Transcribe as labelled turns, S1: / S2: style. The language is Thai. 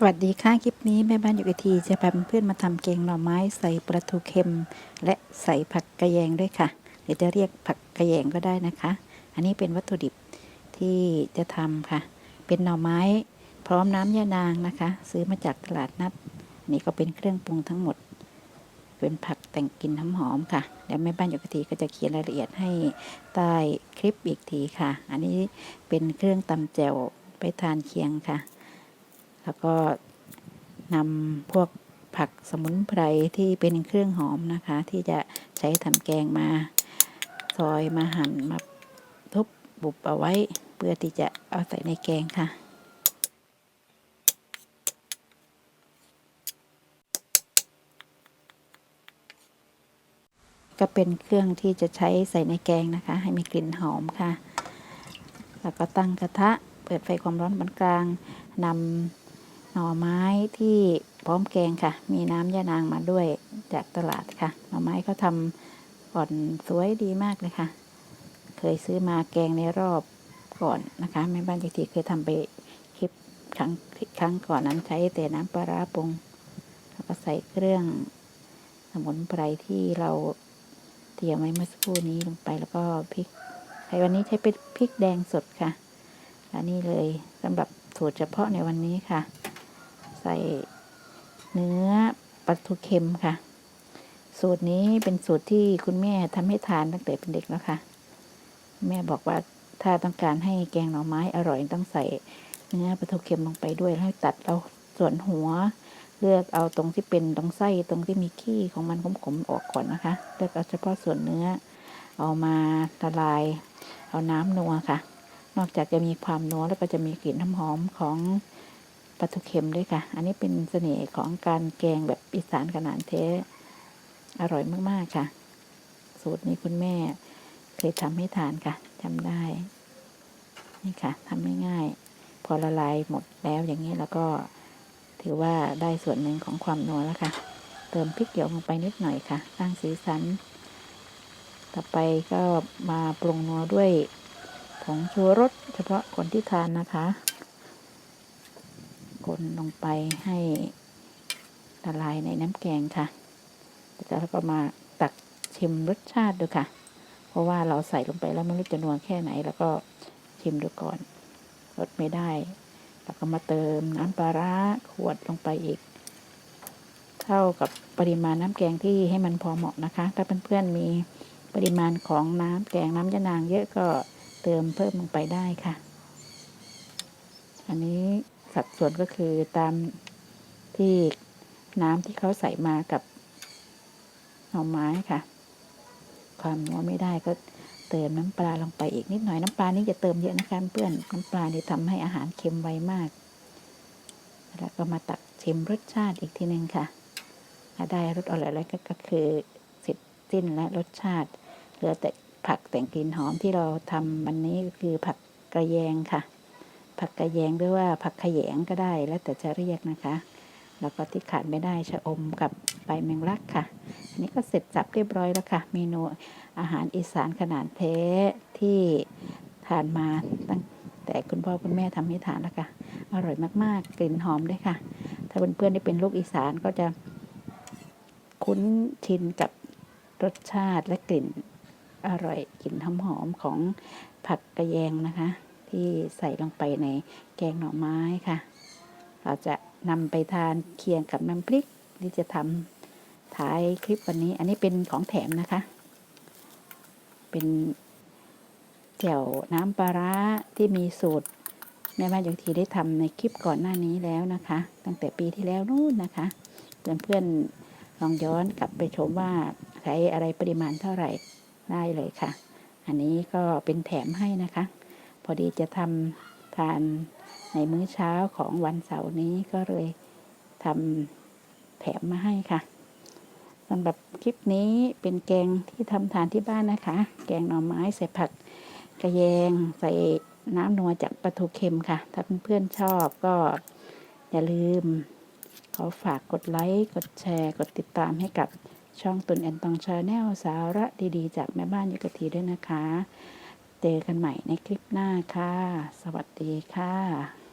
S1: สวัสดีค่ะ คลิปนี้แม่บ้านอยู่กับทีจะพาเพื่อนมาทำแกงหน่อไม้ใส่ปลาทูเค็ม และใส่ผักกระแยงด้วยค่ะหรือจะเรียกผักกระแยงก็ได้นะคะ อันนี้เป็นวัตถุดิบที่จะทำค่ะ เป็นหน่อไม้พร้อมน้ำยานางนะคะ ซื้อมาจากตลาดนัดนี่ก็เป็นเครื่องปรุงทั้งหมด เป็นผักแต่งกลิ่นหอมๆค่ะเดี๋ยวแม่บ้านอยู่กับทีก็จะเขียนรายละเอียดให้ใต้คลิปอีกทีค่ะ อันนี้เป็นเครื่องตำแจ่วไปทานเคียงค่ะ แล้วก็นำพวกผักสมุนไพรที่เป็นเครื่องหอมนะคะ ที่จะใช้ทำแกงมาซอยมาหั่นมาทุบบุบเอาไว้ เพื่อที่จะเอาใส่ในแกงค่ะ ก็เป็นเครื่องที่จะใช้ใส่ในแกงนะคะ ให้มีกลิ่นหอมค่ะ แล้วก็ตั้งกระทะเปิดไฟความร้อนปานกลางนำ หน่อไม้ที่พร้อมแกงค่ะ มีน้ำยานางมาด้วยจากตลาดค่ะ หน่อไม้เขาทำอ่อนสวยดีมากเลยค่ะ เคยซื้อมาแกงในรอบก่อนนะคะแม่บ้านจิตีเคยทำไปคลิปครั้งครั้งก่อนนั้นใช้แต่น้ำปลาร้าปรุงแล้วก็ใส่เครื่องสมุนไพรที่เราเตรียมไว้เมื่อสักครู่นี้ลงไปแล้วก็พริกใช้วันนี้ใช้เป็นพริกแดงสดค่ะและนี่เลยสำหรับสูตรเฉพาะในวันนี้ค่ะ ใส่เนื้อปลาทูเค็มค่ะ สูตรนี้เป็นสูตรที่คุณแม่ทำให้ทานตั้งแต่เป็นเด็กแล้วค่ะ แม่บอกว่าถ้าต้องการให้แกงหน่อไม้อร่อยต้องใส่เนื้อปลาทูเค็มลงไปด้วยแล้วตัดเอาส่วนหัว เลือกเอาตรงที่เป็นตรงไส้ตรงที่มีขี้ของมันขมๆออกก่อนนะคะเลือกเอาเฉพาะส่วนเนื้อ เอามาละลาย เอาน้ำนัวค่ะ นอกจากจะมีความนัวแล้วก็จะมีกลิ่นน้ำหอมของ ปลาทูเค็มด้วยค่ะ อันนี้เป็นเสน่ห์ของการแกงแบบอีสานขนาดเทอร่อยมากๆค่ะ สูตรนี้คุณแม่เคยทำให้ทานค่ะจำได้ นี่ค่ะทำง่ายๆพอละลายหมดแล้วอย่างนี้แล้วก็ถือว่าได้ส่วนหนึ่งของความนัวแล้วค่ะ เติมพริกเขียวลงไปนิดหน่อยค่ะสร้างสีสัน ต่อไปก็มาปรุงนัวด้วยผงชูรสเฉพาะคนที่ทานนะคะ คนลงไปให้ละลายในน้ำแกงค่ะแล้วก็มาตักชิมรสชาติดูค่ะ เพราะว่าเราใส่ลงไปแล้วไม่รู้จะนัวแค่ไหน แล้วก็ชิมดูก่อนลดไม่ได้ แล้วก็มาเติมน้ำปลาร้าขวดลงไปอีก เท่ากับปริมาณน้ำแกงที่ให้มันพอเหมาะนะคะ ถ้าเพื่อนๆมีปริมาณของน้ำแกงน้ำยะนางเยอะก็เติมเพิ่มลงไปได้ค่ะ อันนี้ สัดส่วนก็คือตามที่น้ำที่เขาใส่มากับหน่อไม้ค่ะ ความนัวไม่ได้ก็เติมน้ำปลาลงไปอีกนิดหน่อยน้ำปลานี่จะเติมเยอะนะคะเพื่อนน้ำปลานี่ทำให้อาหารเค็มไวมาก แล้วก็มาตักชิมรสชาติอีกทีหนึ่งค่ะได้รสอร่อยแล้วก็คือเสร็จสิ้นและรสชาติเหลือแต่ผักแต่งกลิ่นหอมที่เราทำวันนี้ก็คือผักกระแยงค่ะ ผักกระแยงหรือว่าผักขยงก็ได้แล้วแต่จะเรียกนะคะ แล้วก็ที่ขาดไม่ได้ชะอมกับใบแมงลักค่ะ อันนี้ก็เสร็จสับเรียบร้อยแล้วค่ะ เมนูอาหารอีสานขนาดแท้ที่ทานมาตั้งแต่คุณพ่อคุณแม่ทำให้ทานแล้วค่ะ อร่อยมากๆ กลิ่นหอมด้วยค่ะ ถ้าเพื่อนๆที่เป็นลูกอีสานก็จะคุ้นชินกับรสชาติและกลิ่นอร่อยกลิ่นหอมๆของผักกระแยงนะคะ ที่ใส่ลงไปในแกงหน่อไม้ค่ะ เราจะนำไปทานเคียงกับน้ำพริกที่จะทำท้ายคลิปวันนี้ อันนี้เป็นของแถมนะคะ เป็นแจ่วน้ำปลาร้าที่มีสูตรแม่บ้านอย่างทีได้ทำในคลิปก่อนหน้านี้แล้วนะคะ ตั้งแต่ปีที่แล้วนู่นนะคะเพื่อนๆลองย้อนกลับไปชมว่าใช้อะไรปริมาณเท่าไหร่ได้เลยค่ะ อันนี้ก็เป็นแถมให้นะคะ อดีจะทำทานในมื้อเช้าของวันเสาร์นี้ก็เลยทำแถมมาให้ค่ะสำหรับคลิปนี้เป็นแกงที่ทำทานที่บ้านนะคะ แกงหน่อไม้ใส่ผักกระแยงใส่น้ำนัวจากปลาทูเค็มค่ะ ถ้าเพื่อนๆชอบก็อย่าลืม ขอฝากกดไลค์ กดแชร์ กดติดตามให้กับช่องตุนแอนตองชาแนลสาระดีๆ จากแม่บ้านยุกะทีด้วยนะคะ เจอกันใหม่ในคลิปหน้าค่ะ สวัสดีค่ะ